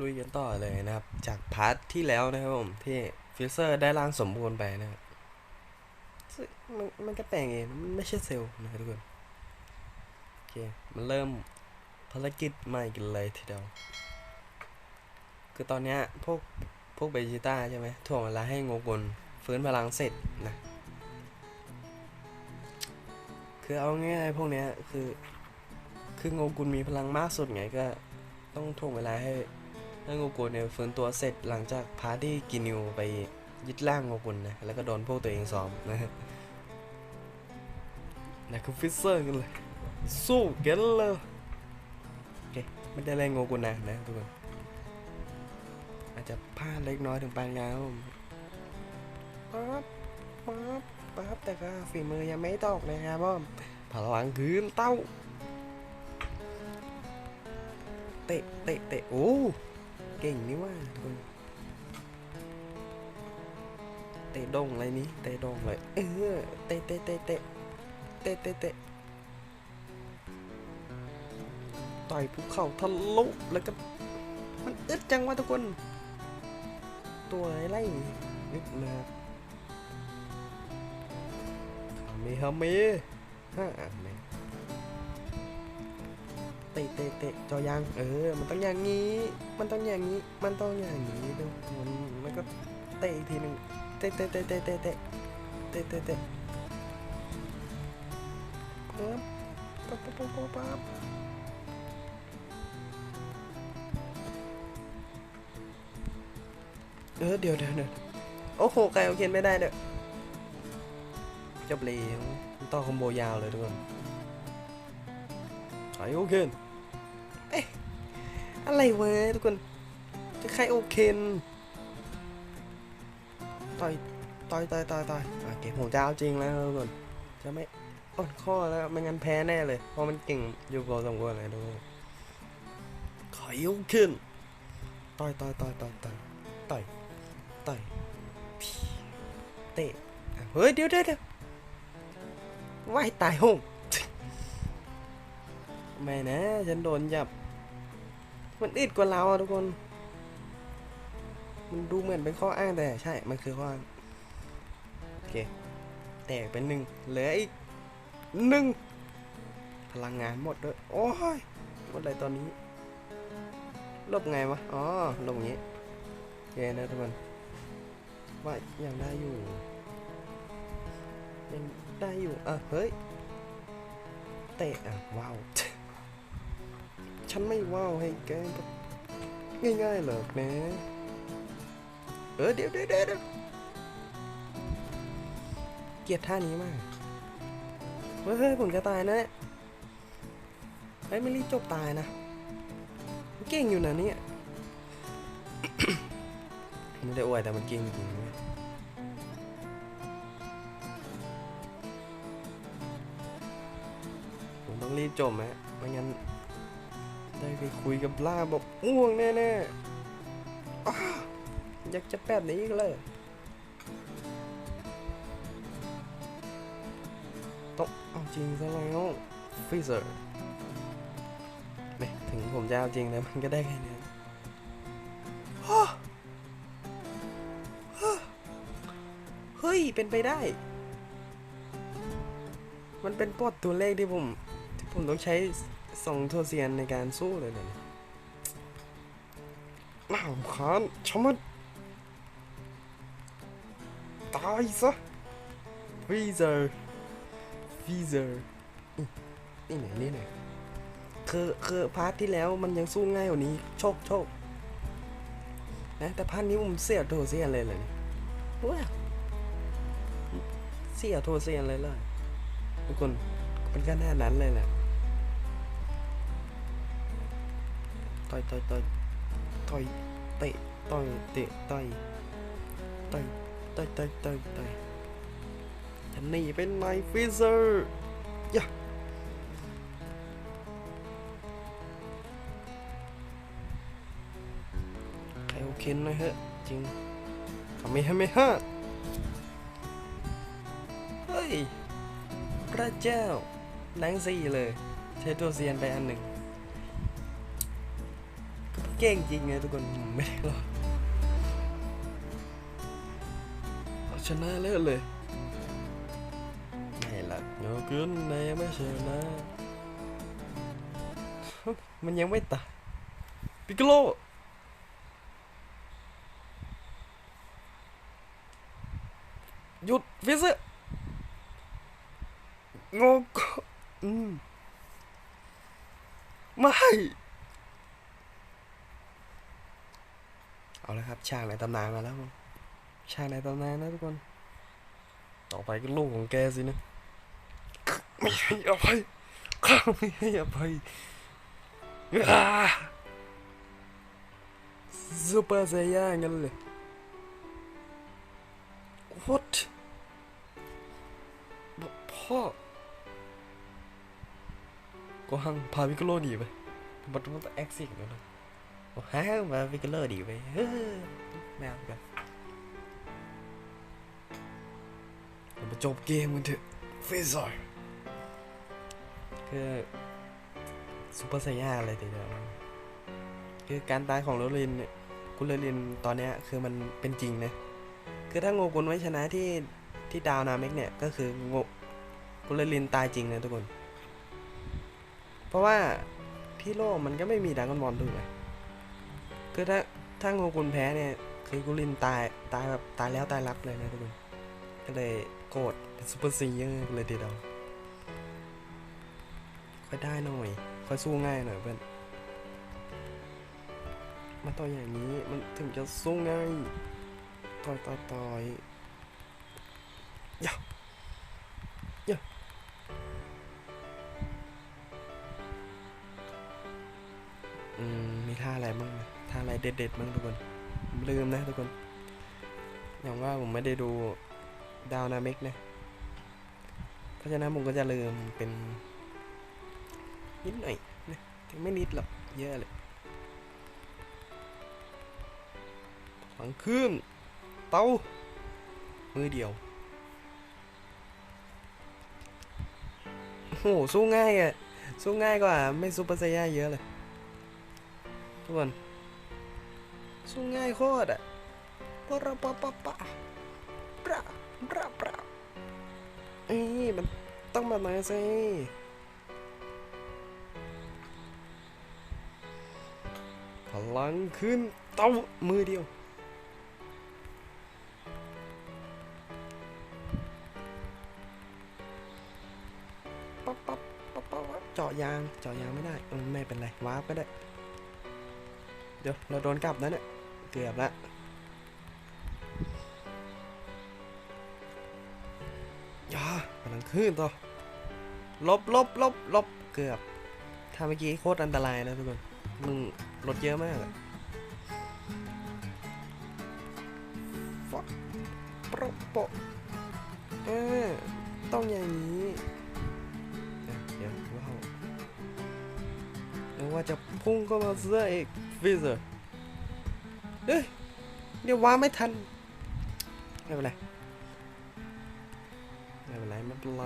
ลุยกันต่อเลยนะครับ จากพาร์ทที่แล้วนะครับผม ที่ฟิลเซอร์ได้ร่างสมบูรณ์ไปนะครับซึ่งมันมันก็แต่งเองมันไม่ใช่เซลล์นะครับทุกคนโอเคมันเริ่มภารกิจใหม่กันเลยทีเดียว คือตอนเนี้ยพวกพวกเบจิต้าใช่ไหมถ่วงเวลาให้งกุลฟื้นพลังเสร็จนะคือเอาง่ายๆพวกเนี้ยคือ คือโงกุลมีพลังมากสุดไงก็ต้องถ่วงเวลาให้ ให้โงกุเนี่ยฟื้นตัวเสร็จหลังจากพาร์ทที่กินิวไปยึดร่างโงกุลนะแล้วก็โดนพวกตัวเองซ้อมนะฮะนะคือฟิสเซอร์กันเลยสู้กันเลยโอเคไม่ได้เล่นโงกุลนะนะทุกคนอาจจะพลาดเล็กน้อยถึงปานกลางครับผมป๊าบป๊าบป๊าบแต่ก็ฝีมือยังไม่ตกนะครับผมพลังคืนเต้าเตะเตะเตะโอ้ เก่งนี่ว่าทุกคนเตะดงอะไรนี้เตะดงเลยเออเตะเตะเตะเตะเตะเตะเตะต่อยภูเขาทะลุแล้วก็มันอึดจังวะทุกคน ตัวอะไรนึกมาฮาเมฮาเมฮ่าแม่ะเตะเตะจอยางเออ มันต้องอย่างนี้ มันต้องอย่างนี้ มันต้องอย่างนี้ทุกคนแล้วก็เตะอีกทีหนึ่งเตะเตะเตะเตะเตะเตะเตะเตะเตะปั๊บปั๊บปั๊บปั๊บปั๊บเออเดี๋ยวเดี๋ยวเดี๋ยวโอ้โหไกลโอเคนไม่ได้เด้อจบเลยต่อคอมโบยาวเลยทุกคนไกโอเคน อะไรเว้ยทุกคนจะใครโอเคนต่อยต่อยต่อยต่อยต่อยโอเคผมจะเอาจริงแล้วทุกคนจะไม่อ่นข้อแล้วไม่งั้นแพ้แน่เลย เพราะมันเก่งอยู่พอสมควรเลยทุกคนใครโอเคนต่อยต่อยต่อยต่อยต่อยต่อยต่อยเตะเฮ้ยเดี๋ยวเดี๋ยวเดี๋ยวว่ายตายหงไม่นะ ฉันโดนจับ มันอึดกว่าเราอะทุกคน มันดูเหมือนเป็นข้ออ้างแต่ใช่ มันคือข้ออ้างโอเค แตกเป็นหนึ่งเหลืออีกหนึ่งพลังงานหมดด้วย โอ้ยหมดเลยตอนนี้ ลบไงวะ อ๋อ ลบอย่างงี้โอเคนะทุกคน ว่ายังได้อยู่ ยังได้อยู่ อะ เฮ้ย เตะ อะ ว้าว ฉันไม่ว้าวให้แกง่ายๆหรอกนะ เออเดี๋ยวเดี๋ยวเดี๋ยวเกลียดท่านี้มาก เฮ้ยผมจะตายนะเนี่ยเฮ้ยไม่รีบจบตายนะ เก่งอยู่นะเนี่ยไม่ได้อวยแต่มันเก่งจริงๆผมต้องรีบจบฮะไม่งั้น ได้ไปคุยกับล่าบอกอ้วงแน่ๆอ้าอยากจะแปบนี้อีกเลย ต้องเอาจริงซะแล้วฟิเซอร์ไม่ถึงผมจะเอาจริงนะมันก็ได้แค่นี้เฮ้ย เป็นไปได้ มันเป็นปลดตัวเลขที่ผม ที่ผมต้องใช้ สองโทเซียนในการสู้เลยเนี่ยน่ารำคาญชมัดตายซะฟีเซอร์ฟีเซอร์นี่ไหนนี่ไหนคือคือพาร์ทที่แล้วมันยังสู้ง่ายกว่านี้ โชคโชคนะแต่พาร์ทนี้ผมเสียโทเซียนเลยเลยเนี่ยว้าเสียโทเซียนเลยเลยทุกคนเป็นขนานั้นเลยแหละ ต่อยต่อยต่อยต่อยเตะต่อยเตะต่อยต่อยต่อยต่อยต่อยต่อยฉันหนีเป็นไนฟิเซอร์ยะใครโอเคหน่อยเหอะจริงทำไมให้ไม่ฮะเฮ้ย พระเจ้าแรงสี่เลย ใช้ตัวเซียนไปอันหนึ่ง เก่งจริงไงทุกคนไม่ได้หรอกเอาชนะเลิศเลยไม่ละโยกุนในไม่ชนะ มันยังไม่ตายปิกโลหยุดฟิสงงกอืมไม่ เอาละครับฉากในตำนานมาแล้วฉากในตำนานนะทุกคน ต่อไปก็ลูกของแกสินะไม่ให้อภัยข้าไม่ให้อภัยซูเปอร์ไซย่างั้นเลย what พ่อก็หังพาวิกโลหนีไปบัตรมันต้องแอคซิกแล้วนะ ฮ่ามาวิกโลหนีไปเฮ้ยแมวกันเรามาจบเกมกันเถอะเฟซอร์คือซูเปอร์ไซย่าอะไรทีเดียวคือการตายของโรลินเนี่ยคุณโรลินตอนเนี้ยคือมันเป็นจริงนะ คือถ้าโงกุลไว้ชนะที่ที่ดาวนาเมกเนี่ยก็คือโงคุณโรลินตายจริงนะทุกคน เพราะว่าที่โลกมันก็ไม่มีดรากอนบอลถูกไหม คือถ้าถ้าโงกุลแพ้เนี่ยคือกุลินตายตายแบบตายแล้วตายรับเลยนะทุกคนก็เลยโกรธเป็นซูเปอร์ไซเยอร์เลยทีเดียวค่อยได้หน่อย ค่อยสู้ง่ายหน่อยเพื่อนมาต่อยอย่างนี้มันถึงจะสู้ง่ายต่อยต่อยต่อยยะยะอืมมีท่าอะไรบ้างนะ อะไรเด็ดๆบ้างทุกคนผมลืมนะทุกคน อย่างว่าผมไม่ได้ดูดาวนาเมกนะ เพราะฉะนั้นผมก็จะลืมเป็นนิดหน่อยนะถึงไม่นิดหรอก เยอะเลยหลังขึ้น เตามือเดียว โอ้โหสู้ง่ายอะสู้ง่ายกว่า ไม่ซูเปอร์ไซย่าเยอะเลย ทุกคน สู้ง่ายโคตรอะปะระปะปะปะปะปะปะเอ้ยมันต้องแบบไหนสิพลังขึ้นเต้ามือเดียวปั๊บปั๊บปั๊บปั๊บปั๊บเจาะยางเจาะยางไม่ได้ไม่เป็นไรวาร์ปก็ได้ เดี๋ยว เราโดนกลับนะเนี่ย เกือบละยาพลังขึ้นต่อลบลบลบลบเกือบ ถ้าเมื่อกี้โคตรอันตรายนะทุกคน มึงรถเยอะมากฟะโปะโปะเออต้องอย่างนี้ เดี๋ยวว้าวแล้วว่าจะพุ่งเข้ามาเสื้ออีกฟิเซอร์ เฮ้ยเดี๋ยวว้าไม่ทัน ไม่เป็นไร ไม่เป็นไรไม่เป็นไร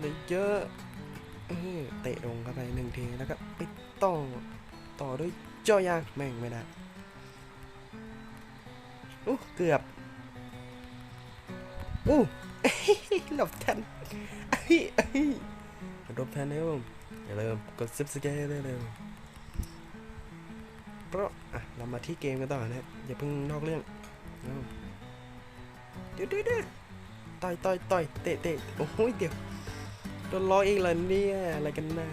ได้เยอะเออเตะลงเข้าไปหนึ่งทีแล้วก็ไปต่อต่อด้วยเจอยางแม่งไม่ได้อู้เกือบอู้หลบทันเอ้ยเอ้ยหลบทันเร็วอย่าลืมกดซิปสเกลเร็วเพราะ อะเรามาที่เกมกันต่อนะอย่าเพิ่งนอกเรื่องเดี๋ยวเดี๋ยวเดี๋ยวต่อยต่อยต่อยเตะเตะโอ้โหเดี๋ยวโดนล้อเองเหรอเนี่ยอะไรกันน่า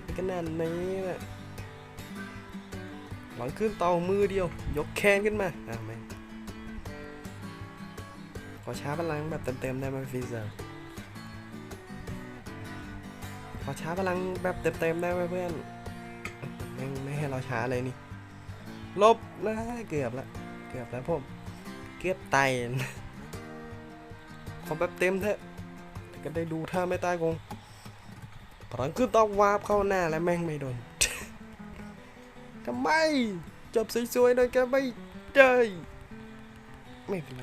อะไรกันน่านี้น่ะหลังขึ้นเตามือเดียว ยกแขนขึ้นมาอะไม่ขอช้าพลังแบบเต็มๆได้ไหมฟิเซอร์ขอช้าพลังแบบเต็มๆได้ไหมเพื่อนไม่ไม่ให้เราช้าเลยนี่ ลบนะเกือบละเกือบแล้วผมเกือบตายขอแบบเต็มเถอะก็ได้ดูท่าไม่ตายกงพลังขึ้นต้องวาบเข้าหน้าและแม่งไม่โดนทำไมจบสวยๆหน่อยแกไม่ได้ไม่เป็นไร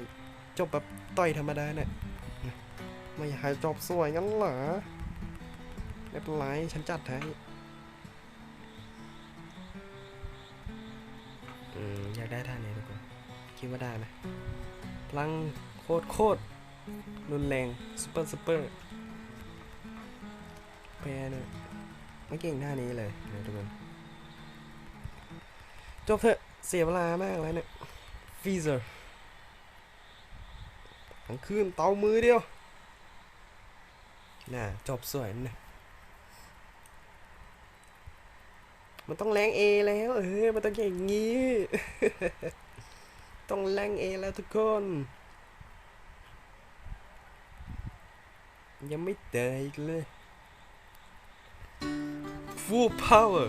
จบแบบต่อยธรรมดาเนี่ยไม่อยากให้จบสวยงั้นเหรอไม่เป็นไรฉันจัดให้ อืมอยากได้ท่านี้ทุกคนคิดว่าได้ไหมพลังโคตรโคตรรุนแรงซูเปอร์ซูเปอร์แพ้เนี่ยไม่เก่งท่านี้เลยนะทุกคนจบเถอะเสียเวลามากแล้วเนี่ยฟีเซอร์ทั้งคืนเตามือเดียวน่ะจบสวยนะ มันต้องแรงเอแล้ว เออ มันต้องอย่างงี้ ต้องแรงเอแล้วทุกคน ยังไม่เตะอีกเลย full power